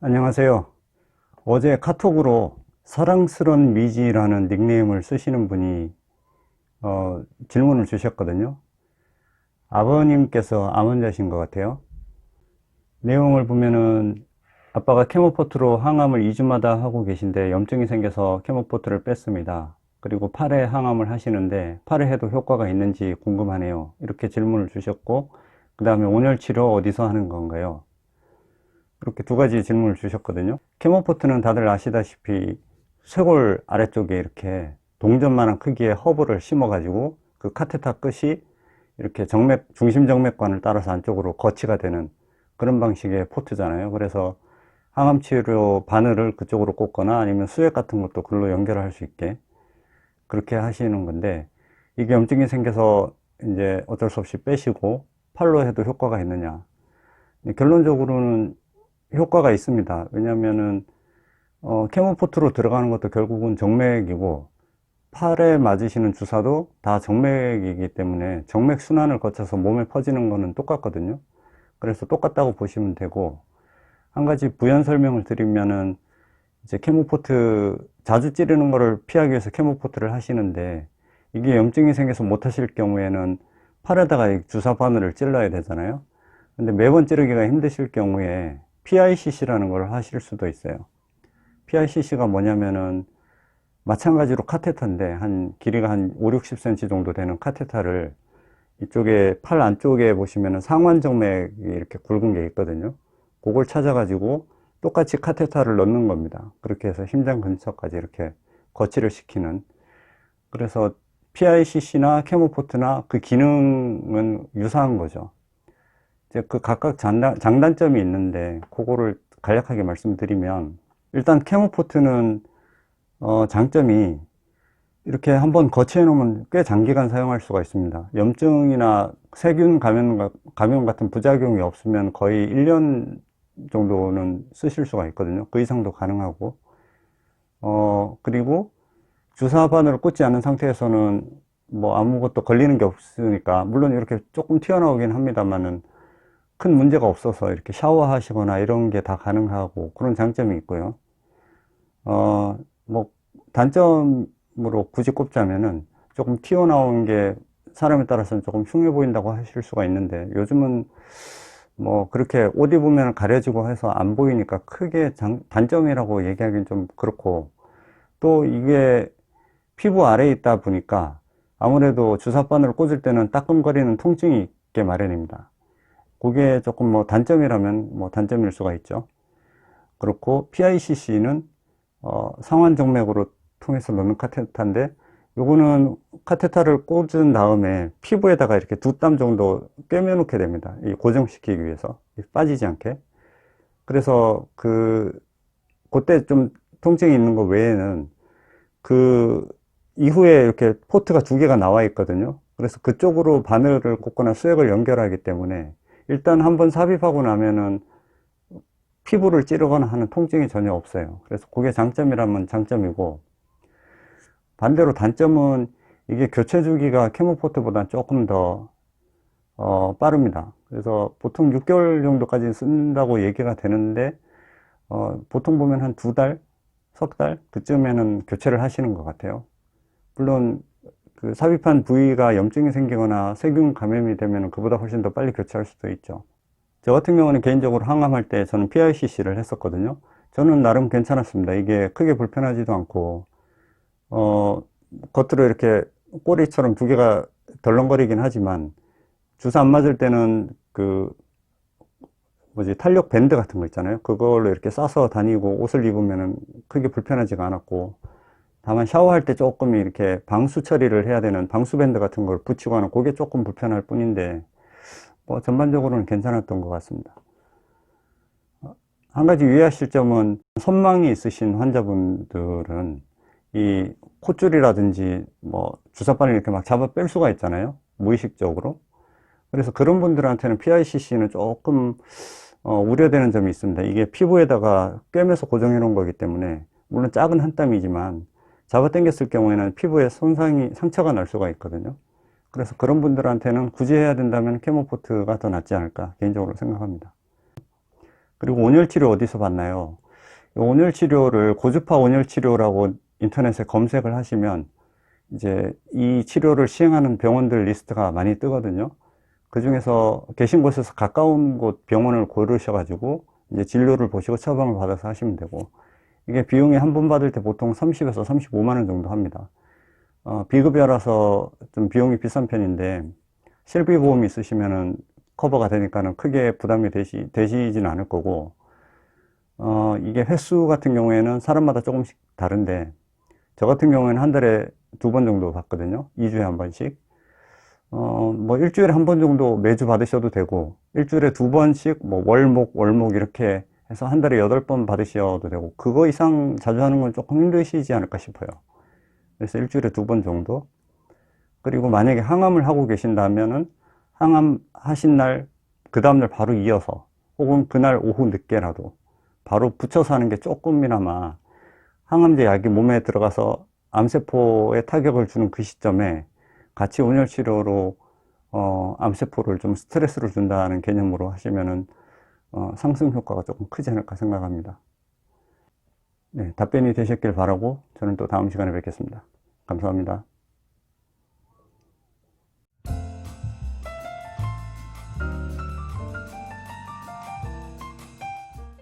안녕하세요. 어제 카톡으로 사랑스런 미지라는 닉네임을 쓰시는 분이 어, 질문을 주셨거든요. 아버님께서 암환자신 것 같아요. 내용을 보면은 아빠가 케모포트로 항암을 2주마다 하고 계신데 염증이 생겨서 케모포트를 뺐습니다. 그리고 팔에 항암을 하시는데 팔에 해도 효과가 있는지 궁금하네요. 이렇게 질문을 주셨고 그 다음에 온열 치료 어디서 하는 건가요? 이렇게 두 가지 질문을 주셨거든요. 케모포트는 다들 아시다시피 쇄골 아래쪽에 이렇게 동전만한 크기의 허브를 심어가지고 그 카테타 끝이 이렇게 정맥, 중심 정맥관을 따라서 안쪽으로 거치가 되는 그런 방식의 포트잖아요. 그래서 항암 치료 바늘을 그쪽으로 꽂거나 아니면 수액 같은 것도 글로 연결할 수 있게 그렇게 하시는 건데 이게 염증이 생겨서 이제 어쩔 수 없이 빼시고 팔로 해도 효과가 있느냐. 결론적으로는 효과가 있습니다. 왜냐면은 어, 케모포트로 들어가는 것도 결국은 정맥이고 팔에 맞으시는 주사도 다 정맥이기 때문에 정맥 순환을 거쳐서 몸에 퍼지는 거는 똑같거든요. 그래서 똑같다고 보시면 되고 한 가지 부연 설명을 드리면은 이제 케모포트 자주 찌르는 거를 피하기 위해서 케모포트를 하시는데 이게 염증이 생겨서 못 하실 경우에는 팔에다가 주사 바늘을 찔러야 되잖아요. 근데 매번 찌르기가 힘드실 경우에 PICC라는 걸 하실 수도 있어요. PICC가 뭐냐면은 마찬가지로 카테터인데 한 길이가 한 5, 60cm 정도 되는 카테터를 이쪽에 팔 안쪽에 보시면은 상완정맥이 이렇게 굵은 게 있거든요. 그걸 찾아가지고 똑같이 카테터를 넣는 겁니다. 그렇게 해서 심장 근처까지 이렇게 거치를 시키는. 그래서 PICC나 케모포트나 그 기능은 유사한 거죠. 이제 그 각각 장단, 장단점이 있는데 그거를 간략하게 말씀드리면 일단 케모포트는 어, 장점이 이렇게 한번 거치해 놓으면 꽤 장기간 사용할 수가 있습니다. 염증이나 세균 감염, 감염 같은 부작용이 없으면 거의 1년 정도는 쓰실 수가 있거든요. 그 이상도 가능하고. 어, 그리고 주사 바늘을 꽂지 않은 상태에서는 뭐 아무것도 걸리는 게 없으니까, 물론 이렇게 조금 튀어나오긴 합니다만은 큰 문제가 없어서 이렇게 샤워하시거나 이런 게 다 가능하고 그런 장점이 있고요. 어, 뭐, 단점으로 굳이 꼽자면은 조금 튀어나온 게 사람에 따라서는 조금 흉해 보인다고 하실 수가 있는데 요즘은 뭐 그렇게 옷 입으면 가려지고 해서 안 보이니까 크게 장, 단점이라고 얘기하기는 좀 그렇고 또 이게 피부 아래에 있다 보니까 아무래도 주사바늘을 꽂을 때는 따끔거리는 통증이 있게 마련입니다. 그게 조금 뭐 단점이라면 뭐 단점일 수가 있죠. 그렇고 PICC는 어, 상완 정맥으로 통해서 넣는 카테타인데 요거는 카테타를 꽂은 다음에 피부에다가 이렇게 두 땀 정도 꿰매 놓게 됩니다. 이 고정시키기 위해서 빠지지 않게. 그래서 그 그때 좀 통증이 있는 거 외에는 그 이후에 이렇게 포트가 두 개가 나와 있거든요. 그래서 그쪽으로 바늘을 꽂거나 수액을 연결하기 때문에 일단 한번 삽입하고 나면은 피부를 찌르거나 하는 통증이 전혀 없어요. 그래서 그게 장점이라면 장점이고 반대로 단점은 이게 교체 주기가 케모포트보다 조금 더 어, 빠릅니다. 그래서 보통 6개월 정도까지 쓴다고 얘기가 되는데 어, 보통 보면 한 두 달, 석 달 그쯤에는 교체를 하시는 것 같아요. 물론 그 삽입한 부위가 염증이 생기거나 세균 감염이 되면 그보다 훨씬 더 빨리 교체할 수도 있죠. 저 같은 경우는 개인적으로 항암할 때 저는 PICC를 했었거든요. 저는 나름 괜찮았습니다. 이게 크게 불편하지도 않고 어, 겉으로 이렇게 꼬리처럼 두 개가 덜렁거리긴 하지만 주사 안 맞을 때는 그 뭐지 탄력 밴드 같은 거 있잖아요. 그걸로 이렇게 싸서 다니고 옷을 입으면은 크게 불편하지가 않았고 다만 샤워할 때 조금 이렇게 방수 처리를 해야 되는 방수 밴드 같은 걸 붙이고 하는 그게 조금 불편할 뿐인데 뭐 전반적으로는 괜찮았던 것 같습니다. 한 가지 유의하실 점은 손망이 있으신 환자분들은 이 콧줄이라든지 뭐 주사바늘 이렇게 막 잡아 뺄 수가 있잖아요. 무의식적으로. 그래서 그런 분들한테는 PICC는 조금 어, 우려되는 점이 있습니다. 이게 피부에다가 꿰매서 고정해 놓은 거기 때문에 물론 작은 한 땀이지만 잡아 당겼을 경우에는 피부에 손상이 상처가 날 수가 있거든요. 그래서 그런 분들한테는 굳이 해야 된다면 케모포트가 더 낫지 않을까 개인적으로 생각합니다. 그리고 온열 치료 어디서 받나요? 이 온열 치료를 고주파 온열 치료라고 인터넷에 검색을 하시면 이제 이 치료를 시행하는 병원들 리스트가 많이 뜨거든요. 그 중에서 계신 곳에서 가까운 곳 병원을 고르셔 가지고 이제 진료를 보시고 처방을 받아서 하시면 되고 이게 비용이 한 번 받을 때 보통 30에서 35만 원 정도 합니다. 어, 비급여라서 좀 비용이 비싼 편인데 실비 보험이 있으시면은 커버가 되니까는 크게 부담이 되시, 되시지는 않을 거고 어, 이게 횟수 같은 경우에는 사람마다 조금씩 다른데 저 같은 경우에는 한 달에 두 번 정도 받거든요. 2주에 한 번씩. 어, 뭐 일주일에 한 번 정도 매주 받으셔도 되고 일주일에 두 번씩 뭐 월목 월목 이렇게 해서 한 달에 여덟 번 받으셔도 되고 그거 이상 자주 하는 건 조금 힘드시지 않을까 싶어요. 그래서 일주일에 두 번 정도. 그리고 만약에 항암을 하고 계신다면은 항암 하신 날 그 다음날 바로 이어서 혹은 그날 오후 늦게라도 바로 붙여서 하는 게 조금이나마 항암제 약이 몸에 들어가서 암세포에 타격을 주는 그 시점에 같이 온열 치료로 어, 암세포를 좀 스트레스를 준다는 개념으로 하시면은 어, 상승 효과가 조금 크지 않을까 생각합니다. 네, 답변이 되셨길 바라고 저는 또 다음 시간에 뵙겠습니다. 감사합니다.